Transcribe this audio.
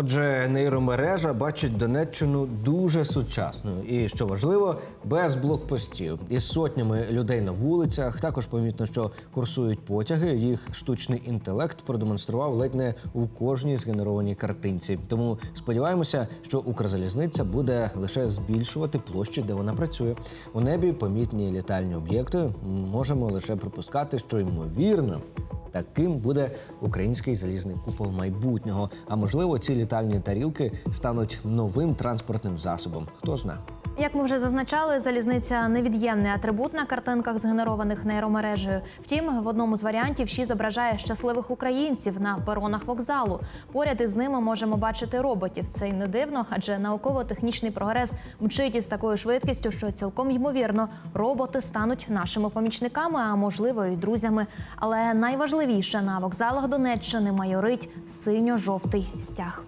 Отже, нейромережа бачить Донеччину дуже сучасною і, що важливо, без блокпостів із сотнями людей на вулицях. Також помітно, що курсують потяги. Їх штучний інтелект продемонстрував ледь не у кожній згенерованій картинці. Тому сподіваємося, що Укрзалізниця буде лише збільшувати площі, де вона працює. У небі помітні літальні об'єкти. Можемо лише припускати, що ймовірно. Таким буде український залізний купол майбутнього. А можливо, ці літальні тарілки стануть новим транспортним засобом. Хто знає. Як ми вже зазначали, залізниця невід'ємний атрибут на картинках, згенерованих нейромережею. Втім, в одному з варіантів ще зображає щасливих українців на перонах вокзалу. Поряд із ними можемо бачити роботів. Це й не дивно, адже науково-технічний прогрес мчить із такою швидкістю, що цілком ймовірно роботи стануть нашими помічниками, а можливо, і друзями. Але найважливіше на вокзалах Донеччини майорить синьо-жовтий стяг.